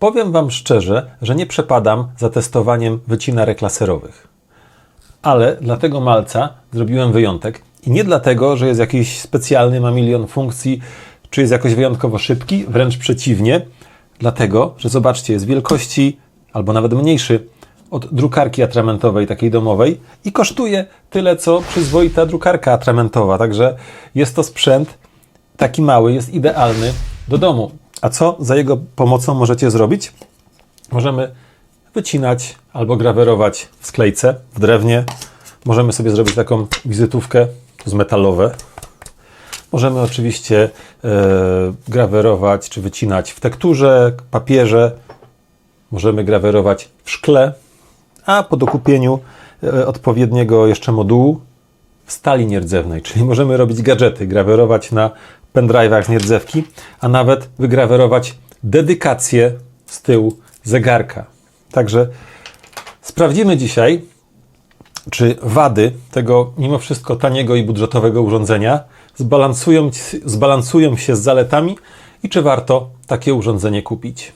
Powiem Wam szczerze, że nie przepadam za testowaniem wycinarek laserowych. Ale dla tego malca zrobiłem wyjątek. I nie dlatego, że jest jakiś specjalny, ma milion funkcji, czy jest jakoś wyjątkowo szybki, wręcz przeciwnie. Dlatego, że zobaczcie, jest wielkości, albo nawet mniejszy, od drukarki atramentowej, takiej domowej i kosztuje tyle, co przyzwoita drukarka atramentowa. Także jest to sprzęt taki mały, jest idealny do domu. A co za jego pomocą możecie zrobić? Możemy wycinać albo grawerować w sklejce, w drewnie. Możemy sobie zrobić taką wizytówkę, jest metalowe. Możemy oczywiście e, grawerować czy wycinać w tekturze, papierze. Możemy grawerować w szkle, a po dokupieniu e, odpowiedniego jeszcze modułu stali nierdzewnej, czyli możemy robić gadżety, grawerować na pendrive'ach nierdzewki, a nawet wygrawerować dedykację z tyłu zegarka. Także sprawdzimy dzisiaj, czy wady tego mimo wszystko taniego i budżetowego urządzenia zbalansują, zbalansują się z zaletami i czy warto takie urządzenie kupić.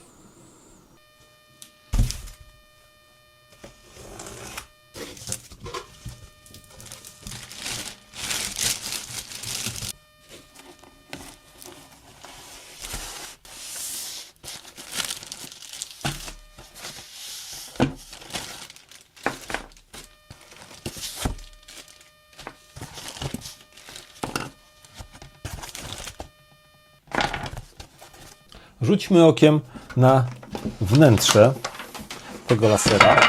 Rzućmy okiem na wnętrze tego lasera.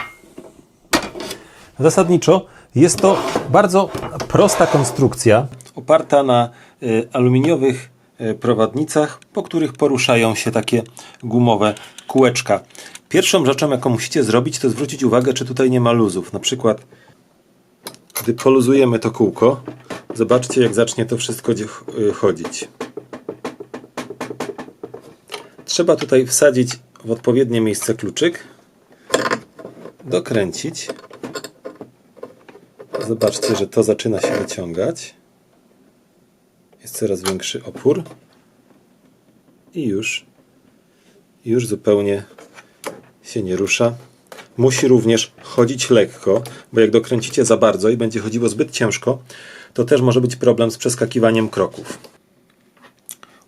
Zasadniczo jest to bardzo prosta konstrukcja, oparta na y, aluminiowych y, prowadnicach, po których poruszają się takie gumowe kółeczka. Pierwszą rzeczą, jaką musicie zrobić, to zwrócić uwagę, czy tutaj nie ma luzów. Na przykład, gdy poluzujemy to kółko, zobaczcie, jak zacznie to wszystko y, chodzić. Trzeba tutaj wsadzić w odpowiednie miejsce kluczyk, dokręcić. Zobaczcie, że to zaczyna się wyciągać. Jest coraz większy opór. I już, już zupełnie się nie rusza. Musi również chodzić lekko, bo jak dokręcicie za bardzo i będzie chodziło zbyt ciężko, to też może być problem z przeskakiwaniem kroków.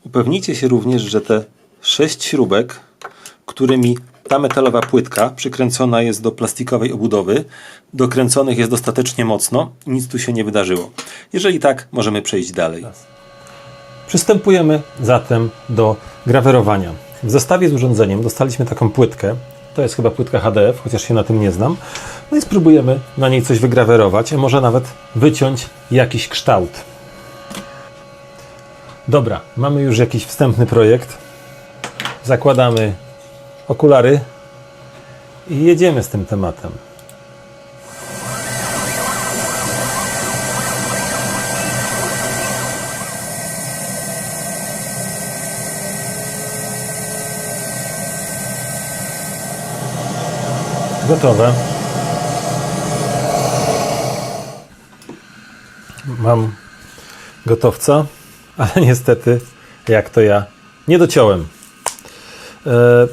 Upewnijcie się również, że te sześć śrubek, którymi ta metalowa płytka przykręcona jest do plastikowej obudowy, dokręconych jest dostatecznie mocno nic tu się nie wydarzyło. Jeżeli tak, możemy przejść dalej. Przystępujemy zatem do grawerowania. W zestawie z urządzeniem dostaliśmy taką płytkę. To jest chyba płytka HDF, chociaż się na tym nie znam. No i spróbujemy na niej coś wygrawerować, a może nawet wyciąć jakiś kształt. Dobra, mamy już jakiś wstępny projekt. Zakładamy okulary i jedziemy z tym tematem. Gotowe. Mam gotowca, ale niestety, jak to ja, nie dociąłem. E,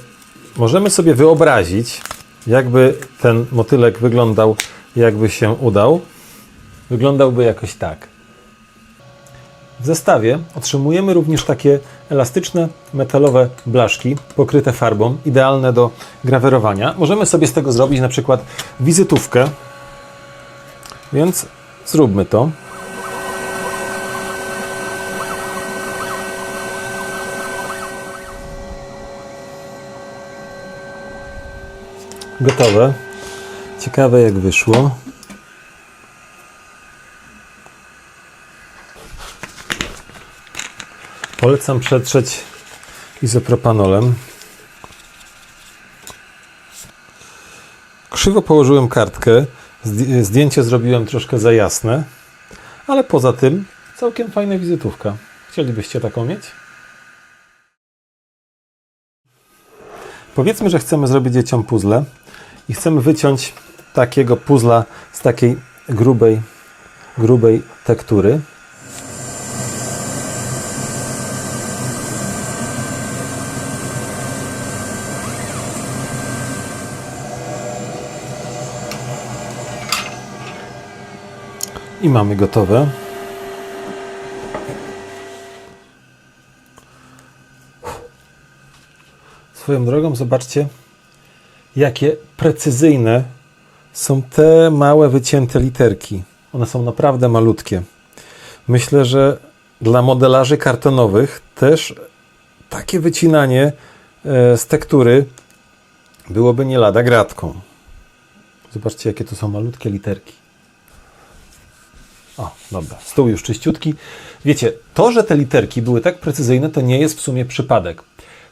możemy sobie wyobrazić, jakby ten motylek wyglądał, jakby się udał. Wyglądałby jakoś tak. W zestawie otrzymujemy również takie elastyczne metalowe blaszki pokryte farbą, idealne do grawerowania. Możemy sobie z tego zrobić na przykład wizytówkę, więc zróbmy to. Gotowe. Ciekawe jak wyszło. Polecam przetrzeć izopropanolem. Krzywo położyłem kartkę. Zdj- Zdjęcie zrobiłem troszkę za jasne, ale poza tym całkiem fajna wizytówka. Chcielibyście taką mieć? Powiedzmy, że chcemy zrobić dzieciom puzzle i chcemy wyciąć takiego puzla z takiej grubej, grubej tektury. I mamy gotowe. Swoją drogą zobaczcie, jakie precyzyjne są te małe, wycięte literki. One są naprawdę malutkie. Myślę, że dla modelarzy kartonowych też takie wycinanie e, z tektury byłoby nie lada gratką. Zobaczcie, jakie to są malutkie literki. O, dobra, stół już czyściutki. Wiecie, to, że te literki były tak precyzyjne, to nie jest w sumie przypadek,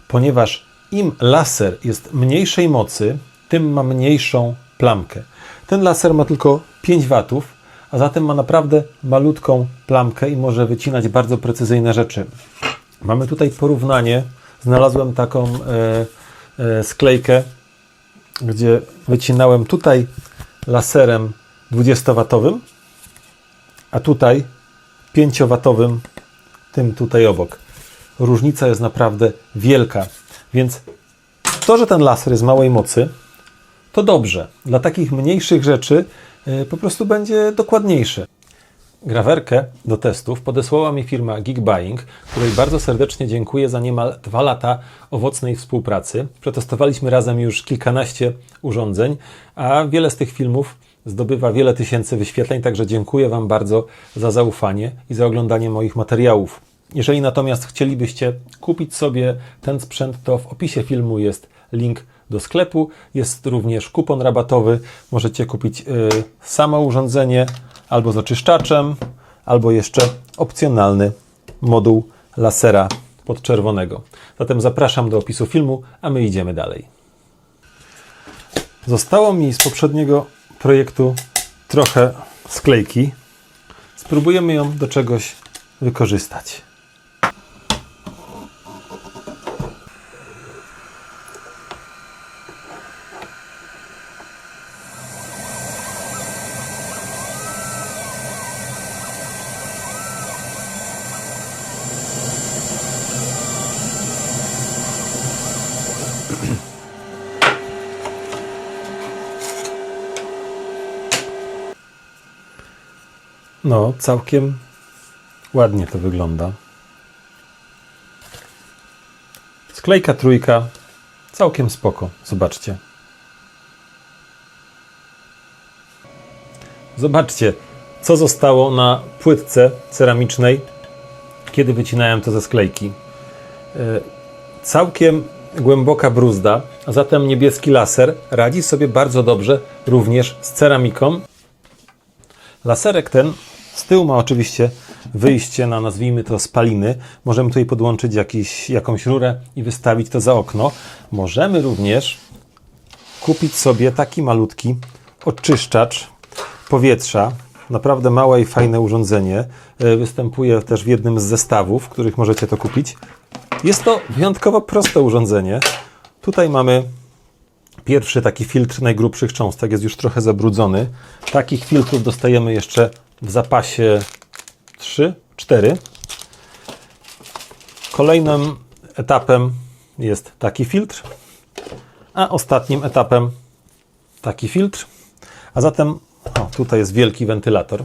ponieważ im laser jest mniejszej mocy, tym ma mniejszą plamkę. Ten laser ma tylko 5 watów, a zatem ma naprawdę malutką plamkę i może wycinać bardzo precyzyjne rzeczy. Mamy tutaj porównanie. Znalazłem taką e, e, sklejkę, gdzie wycinałem tutaj laserem 20-watowym, a tutaj 5-watowym, tym tutaj obok. Różnica jest naprawdę wielka, więc to, że ten laser jest małej mocy, to dobrze. Dla takich mniejszych rzeczy y, po prostu będzie dokładniejszy. Grawerkę do testów podesłała mi firma Geekbuying, której bardzo serdecznie dziękuję za niemal dwa lata owocnej współpracy. Przetestowaliśmy razem już kilkanaście urządzeń, a wiele z tych filmów zdobywa wiele tysięcy wyświetleń, także dziękuję Wam bardzo za zaufanie i za oglądanie moich materiałów. Jeżeli natomiast chcielibyście kupić sobie ten sprzęt, to w opisie filmu jest link do sklepu. Jest również kupon rabatowy. Możecie kupić y, samo urządzenie albo z oczyszczaczem, albo jeszcze opcjonalny moduł lasera podczerwonego. Zatem zapraszam do opisu filmu, a my idziemy dalej. Zostało mi z poprzedniego projektu trochę sklejki. Spróbujemy ją do czegoś wykorzystać. No, całkiem ładnie to wygląda. Sklejka trójka, całkiem spoko, zobaczcie. Zobaczcie, co zostało na płytce ceramicznej, kiedy wycinałem to ze sklejki. E, całkiem głęboka bruzda, a zatem niebieski laser radzi sobie bardzo dobrze również z ceramiką. Laserek ten z tyłu ma oczywiście wyjście na, nazwijmy to, spaliny. Możemy tutaj podłączyć jakiś, jakąś rurę i wystawić to za okno. Możemy również kupić sobie taki malutki oczyszczacz powietrza. Naprawdę małe i fajne urządzenie. E, Występuje też w jednym z zestawów, w których możecie to kupić. Jest to wyjątkowo proste urządzenie. Tutaj mamy pierwszy taki filtr najgrubszych cząstek, jest już trochę zabrudzony. Takich filtrów dostajemy jeszcze w zapasie 3, 4. Kolejnym etapem jest taki filtr, a ostatnim etapem taki filtr. A zatem o, tutaj jest wielki wentylator.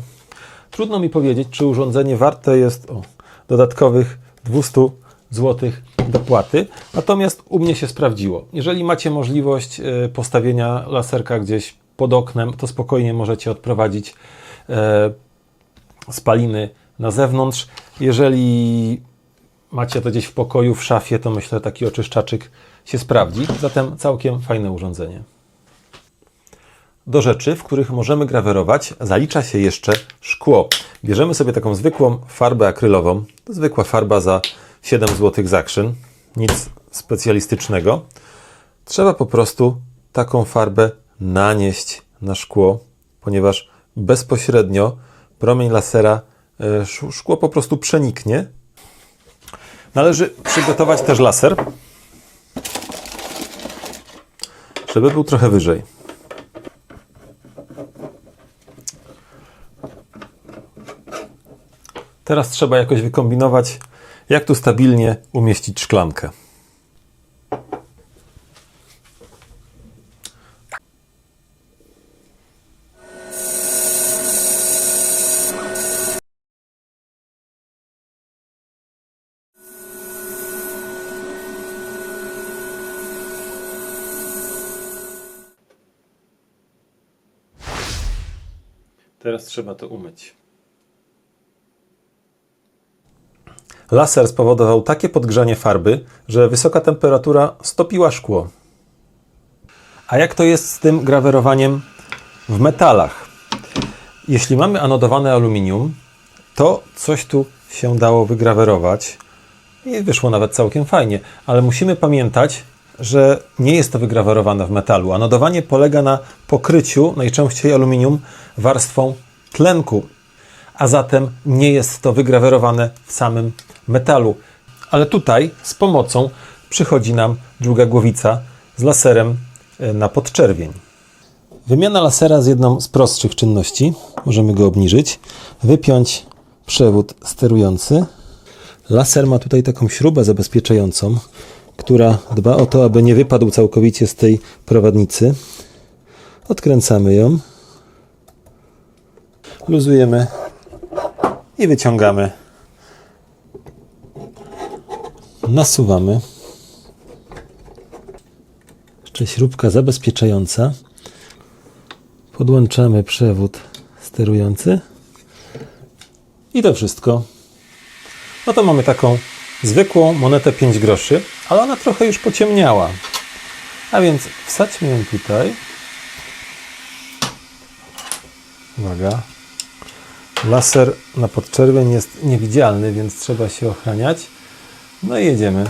Trudno mi powiedzieć, czy urządzenie warte jest o, dodatkowych 200 zł dopłaty, natomiast u mnie się sprawdziło. Jeżeli macie możliwość e, postawienia laserka gdzieś pod oknem, to spokojnie możecie odprowadzić spaliny na zewnątrz. Jeżeli macie to gdzieś w pokoju, w szafie, to myślę, taki oczyszczaczyk się sprawdzi. Zatem całkiem fajne urządzenie. Do rzeczy, w których możemy grawerować, zalicza się jeszcze szkło. Bierzemy sobie taką zwykłą farbę akrylową. Zwykła farba za 7 zł zakrzyn. Nic specjalistycznego. Trzeba po prostu taką farbę nanieść na szkło, ponieważ bezpośrednio promień lasera e, sz- szkło po prostu przeniknie. Należy przygotować też laser, żeby był trochę wyżej. Teraz trzeba jakoś wykombinować, jak tu stabilnie umieścić szklankę. Teraz trzeba to umyć. Laser spowodował takie podgrzanie farby, że wysoka temperatura stopiła szkło. A jak to jest z tym grawerowaniem w metalach? Jeśli mamy anodowane aluminium, to coś tu się dało wygrawerować i wyszło nawet całkiem fajnie, ale musimy pamiętać, że nie jest to wygrawerowane w metalu. Anodowanie polega na pokryciu, najczęściej aluminium, warstwą tlenku, a zatem nie jest to wygrawerowane w samym metalu. Ale tutaj z pomocą przychodzi nam druga głowica z laserem e, na podczerwień. Wymiana lasera z jedną z prostszych czynności. Możemy go obniżyć, wypiąć przewód sterujący. Laser ma tutaj taką śrubę zabezpieczającą, która dba o to, aby nie wypadł całkowicie z tej prowadnicy. Odkręcamy ją, luzujemy i wyciągamy. Nasuwamy. Jeszcze śrubka zabezpieczająca. Podłączamy przewód sterujący. I to wszystko. No to mamy taką zwykłą monetę 5 groszy, ale ona trochę już pociemniała. A więc wsadźmy ją tutaj. Uwaga. Laser na podczerwień jest niewidzialny, więc trzeba się ochraniać. No i jedziemy.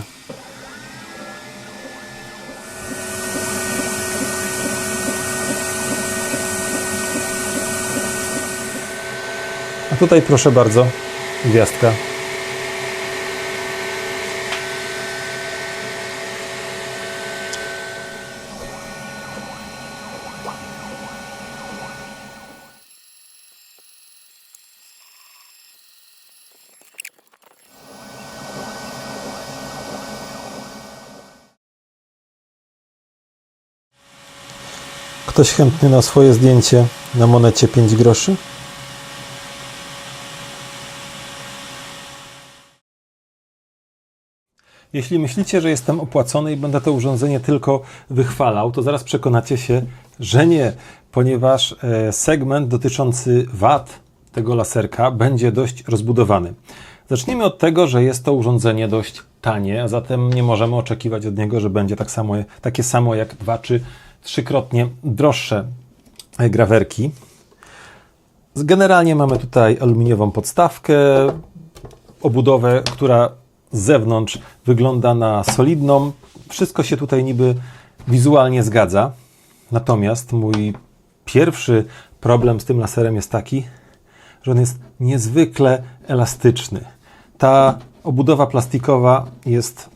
A tutaj proszę bardzo, gwiazdka. Ktoś chętny na swoje zdjęcie na monecie 5 groszy? Jeśli myślicie, że jestem opłacony i będę to urządzenie tylko wychwalał, to zaraz przekonacie się, że nie, ponieważ e, segment dotyczący wad tego laserka będzie dość rozbudowany. Zacznijmy od tego, że jest to urządzenie dość tanie, a zatem nie możemy oczekiwać od niego, że będzie tak samo, takie samo jak dwa czy trzykrotnie droższe e, grawerki. Generalnie mamy tutaj aluminiową podstawkę, obudowę, która z zewnątrz wygląda na solidną. Wszystko się tutaj niby wizualnie zgadza. Natomiast mój pierwszy problem z tym laserem jest taki, że on jest niezwykle elastyczny. Ta obudowa plastikowa jest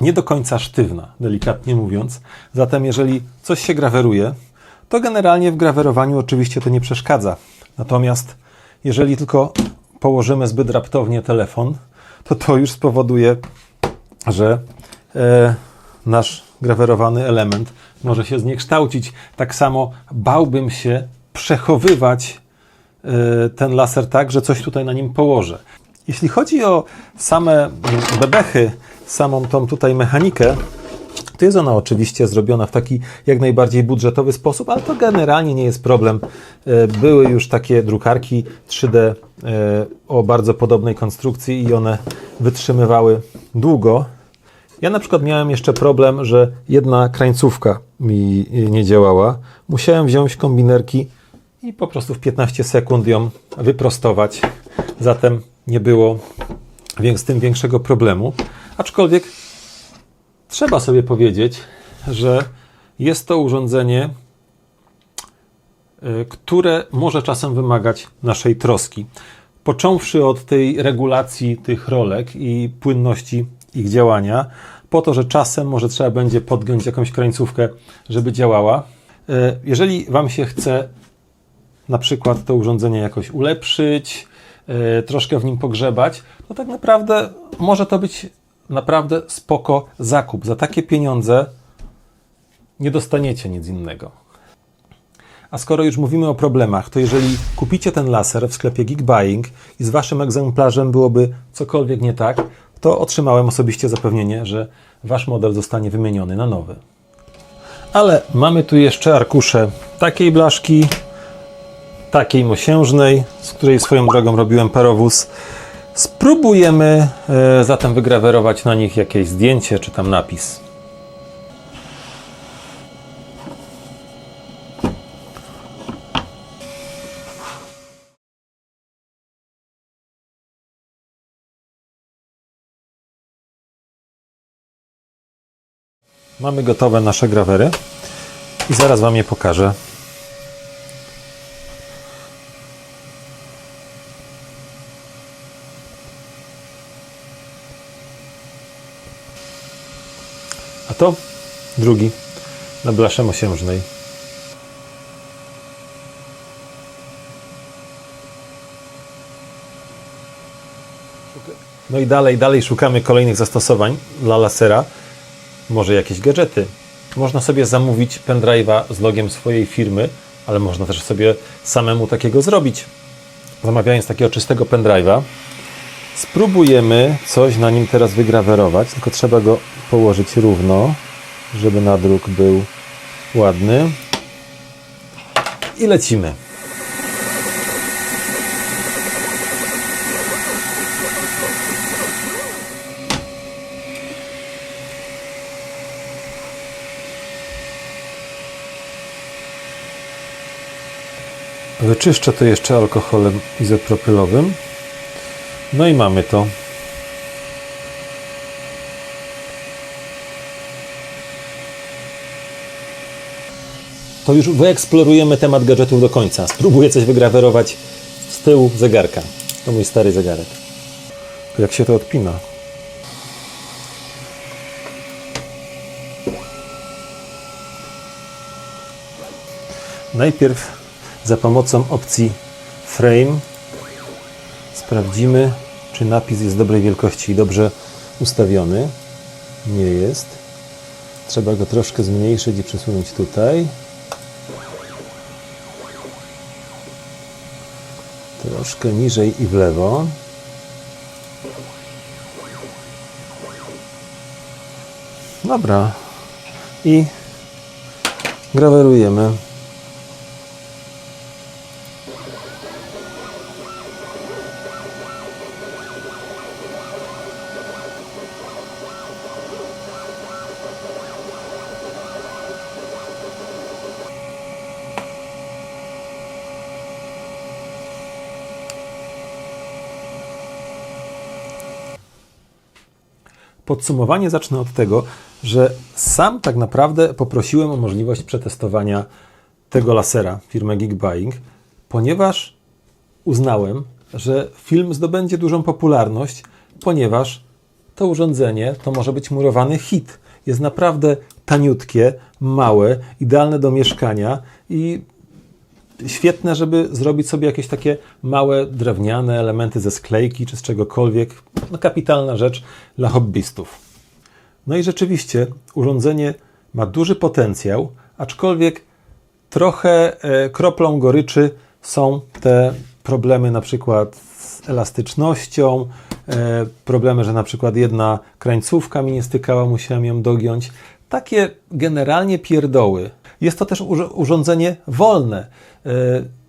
nie do końca sztywna, delikatnie mówiąc. Zatem, jeżeli coś się graweruje, to generalnie w grawerowaniu oczywiście to nie przeszkadza. Natomiast jeżeli tylko położymy zbyt raptownie telefon, to to już spowoduje, że e, nasz grawerowany element może się zniekształcić. Tak samo bałbym się przechowywać e, ten laser tak, że coś tutaj na nim położę. Jeśli chodzi o same bebechy, samą tą tutaj mechanikę, to jest ona oczywiście zrobiona w taki jak najbardziej budżetowy sposób, ale to generalnie nie jest problem. E, Były już takie drukarki 3D e, o bardzo podobnej konstrukcji i one wytrzymywały długo. Ja na przykład miałem jeszcze problem, że jedna krańcówka mi nie działała. Musiałem wziąć kombinerki i po prostu w 15 sekund ją wyprostować. Zatem nie było z tym większego problemu. Aczkolwiek trzeba sobie powiedzieć, że jest to urządzenie, y, które może czasem wymagać naszej troski. Począwszy od tej regulacji tych rolek i płynności ich działania, po to, że czasem może trzeba będzie podgiąć jakąś krańcówkę, żeby działała. Y, Jeżeli Wam się chce na przykład to urządzenie jakoś ulepszyć, y, troszkę w nim pogrzebać, to tak naprawdę może to być naprawdę spoko zakup. Za takie pieniądze nie dostaniecie nic innego. A skoro już mówimy o problemach, to jeżeli kupicie ten laser w sklepie Geek Buying i z waszym egzemplarzem byłoby cokolwiek nie tak, to otrzymałem osobiście zapewnienie, że wasz model zostanie wymieniony na nowy. Ale mamy tu jeszcze arkusze takiej blaszki, takiej mosiężnej, z której swoją drogą robiłem parowóz. Spróbujemy e, zatem wygrawerować na nich jakieś zdjęcie czy tam napis. Mamy gotowe nasze grawery i zaraz Wam je pokażę. To drugi na blasze mosiężnej. No i dalej, dalej szukamy kolejnych zastosowań dla lasera. Może jakieś gadżety. Można sobie zamówić pendrive'a z logiem swojej firmy, ale można też sobie samemu takiego zrobić. Zamawiając takiego czystego pendrive'a, spróbujemy coś na nim teraz wygrawerować, tylko trzeba go położyć równo, żeby nadruk był ładny. I lecimy. Wyczyszczę to jeszcze alkoholem izopropylowym. No i mamy to. To już wyeksplorujemy temat gadżetów do końca. Spróbuję coś wygrawerować z tyłu zegarka. To mój stary zegarek. Jak się to odpina? Najpierw za pomocą opcji Frame sprawdzimy, czy napis jest dobrej wielkości i dobrze ustawiony. Nie jest. Trzeba go troszkę zmniejszyć i przesunąć tutaj. Troszkę niżej i w lewo. Dobra. I grawerujemy. Podsumowanie zacznę od tego, że sam tak naprawdę poprosiłem o możliwość przetestowania tego lasera firmy Geek Buying, ponieważ uznałem, że film zdobędzie dużą popularność, ponieważ to urządzenie to może być murowany hit. Jest naprawdę taniutkie, małe, idealne do mieszkania i świetne, żeby zrobić sobie jakieś takie małe drewniane elementy ze sklejki czy z czegokolwiek. No, kapitalna rzecz dla hobbystów. No i rzeczywiście urządzenie ma duży potencjał, aczkolwiek trochę e, kroplą goryczy są te problemy na przykład z elastycznością, e, problemy, że na przykład jedna krańcówka mi nie stykała, musiałem ją dogiąć. Takie generalnie pierdoły. Jest to też urządzenie wolne. E,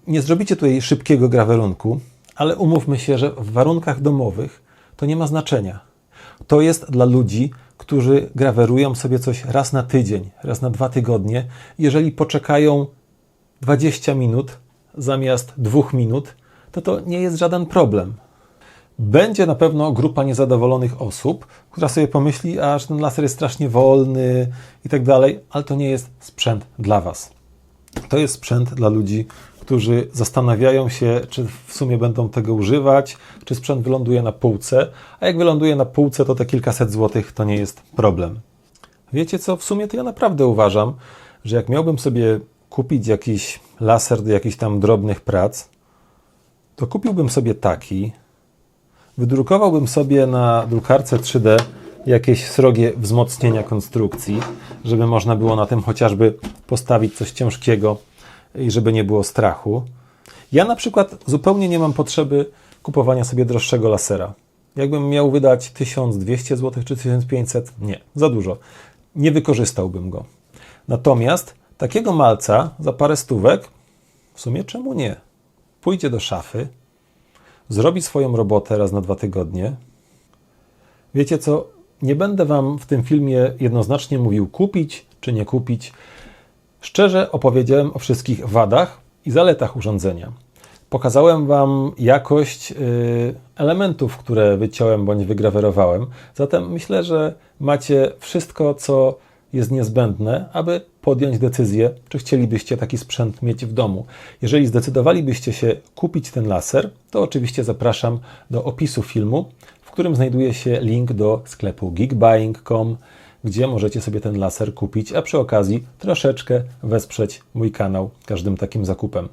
nie zrobicie tutaj szybkiego grawerunku, ale umówmy się, że w warunkach domowych to nie ma znaczenia. To jest dla ludzi, którzy grawerują sobie coś raz na tydzień, raz na dwa tygodnie. Jeżeli poczekają 20 minut zamiast dwóch minut, to to nie jest żaden problem. Będzie na pewno grupa niezadowolonych osób, która sobie pomyśli, a że ten laser jest strasznie wolny i tak dalej, ale to nie jest sprzęt dla Was. To jest sprzęt dla ludzi, którzy zastanawiają się, czy w sumie będą tego używać, czy sprzęt wyląduje na półce, a jak wyląduje na półce, to te kilkaset złotych to nie jest problem. Wiecie co, w sumie to ja naprawdę uważam, że jak miałbym sobie kupić jakiś laser do jakichś tam drobnych prac, to kupiłbym sobie taki, wydrukowałbym sobie na drukarce 3D jakieś srogie wzmocnienia konstrukcji, żeby można było na tym chociażby postawić coś ciężkiego i żeby nie było strachu. Ja na przykład zupełnie nie mam potrzeby kupowania sobie droższego lasera. Jakbym miał wydać 1200 zł czy 1500, nie, za dużo. Nie wykorzystałbym go. Natomiast takiego malca za parę stówek, w sumie czemu nie? pójdzie do szafy, zrobi swoją robotę raz na dwa tygodnie. Wiecie co? Nie będę Wam w tym filmie jednoznacznie mówił kupić czy nie kupić. Szczerze opowiedziałem o wszystkich wadach i zaletach urządzenia. Pokazałem Wam jakość y, elementów, które wyciąłem bądź wygrawerowałem. Zatem myślę, że macie wszystko, co jest niezbędne, aby podjąć decyzję, czy chcielibyście taki sprzęt mieć w domu. Jeżeli zdecydowalibyście się kupić ten laser, to oczywiście zapraszam do opisu filmu, w którym znajduje się link do sklepu geekbuying.com, gdzie możecie sobie ten laser kupić, a przy okazji troszeczkę wesprzeć mój kanał każdym takim zakupem.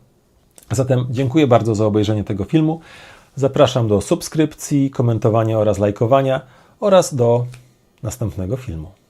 Zatem dziękuję bardzo za obejrzenie tego filmu. Zapraszam do subskrypcji, komentowania oraz lajkowania oraz do następnego filmu.